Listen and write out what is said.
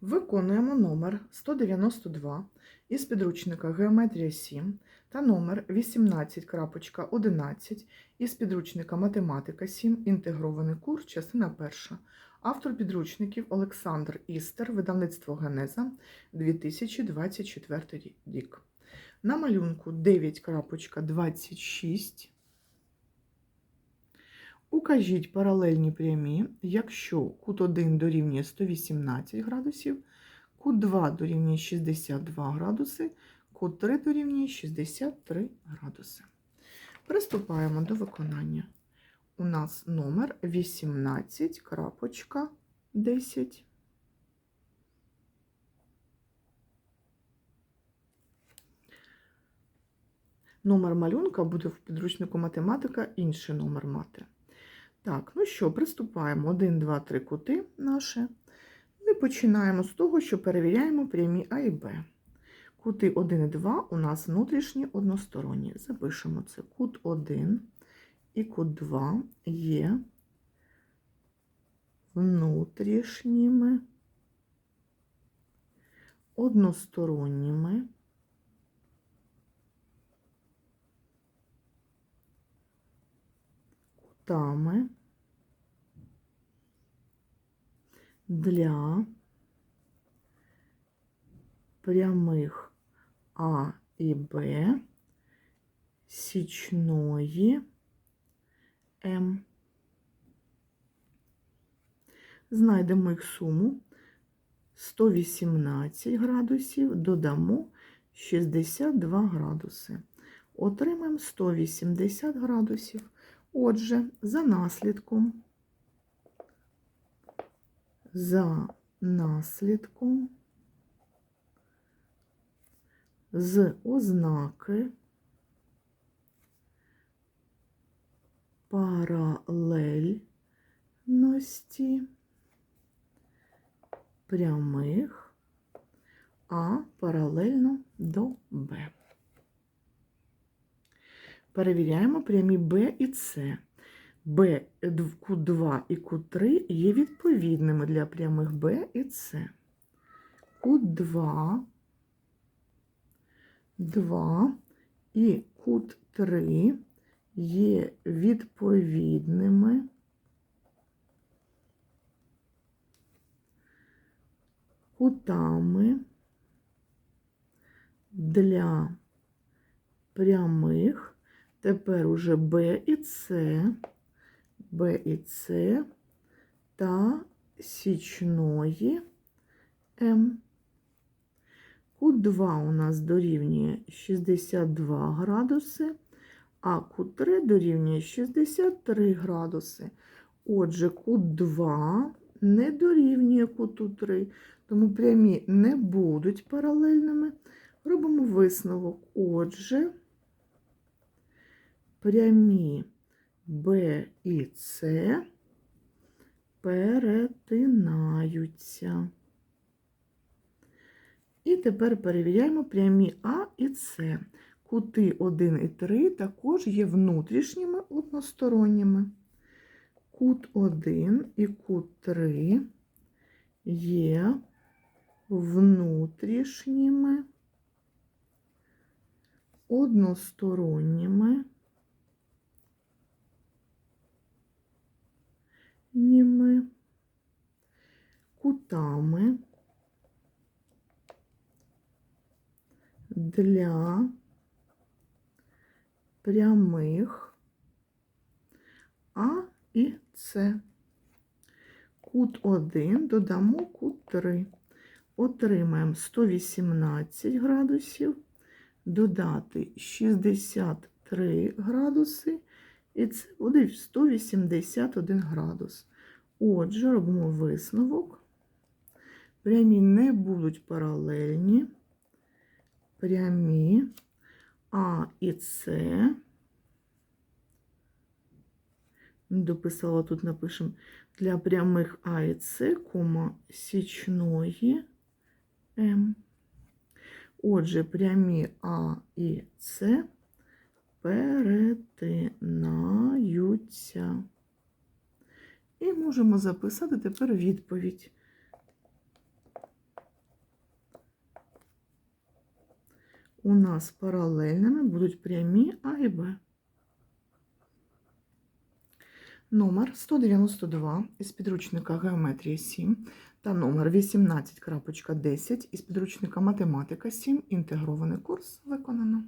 Виконуємо номер 192 із підручника Геометрія 7 та номер 18.11 із підручника Математика 7. Інтегрований курс, частина перша. Автор підручників Олександр Істер, видавництво Генеза 2024 рік. На малюнку 9.26. Укажіть паралельні прямі, якщо кут 1 дорівнює 118 градусів, кут 2 дорівнює 62 градуси, кут 3 дорівнює 63 градуси. Приступаємо до виконання. У нас номер 18.10. Номер малюнка буде в підручнику математика інший номер мати. Так, ну що, приступаємо. 1, 2, 3 кути наші. Ми починаємо з того, що перевіряємо прямі А і Б. Кути 1 і 2 у нас внутрішні односторонні. Запишемо це. Кут 1 і кут 2 є внутрішніми односторонніми. Кутами для прямих А і Б січної М. Знайдемо їх суму 118 градусів, додамо 62 градуси. Отримаємо 180 градусів. Отже, за наслідком, за наслідком з ознаки паралельності прямих А паралельно до Б. Перевіряємо прямі Б і С. Б, Q2 і Q3 є відповідними для прямих Б і С. Q2, 2 і Q3 є відповідними кутами для прямих Тепер уже Б і С, Б і С та січної М. Кут 2 у нас дорівнює 62 градуси, а кут 3 дорівнює 63 градуси. Отже, кут 2 не дорівнює куту 3, тому прямі не будуть паралельними. Робимо висновок. Отже, прямі Б і С перетинаються. І тепер перевіряємо прямі А і С. Кути 1 і 3 також є внутрішніми односторонніми. Кут 1 і кут 3 є внутрішніми односторонніми. Кутами для прямих А і С. Кут 1 додамо кут 3. Отримаємо 118 градусів, додати 63 градуси і це буде 181 градус. Отже, робимо висновок. Прямі не будуть паралельні. Прямі А і С. Дописала тут, напишемо, для прямих А і С, кома січної М. Отже, прямі А і С перетинаються. І можемо записати тепер відповідь. У нас паралельними будуть прямі А і Б. Номер 192 із підручника Геометрія 7 та номер 18.10 із підручника Математика 7. Інтегрований курс виконано.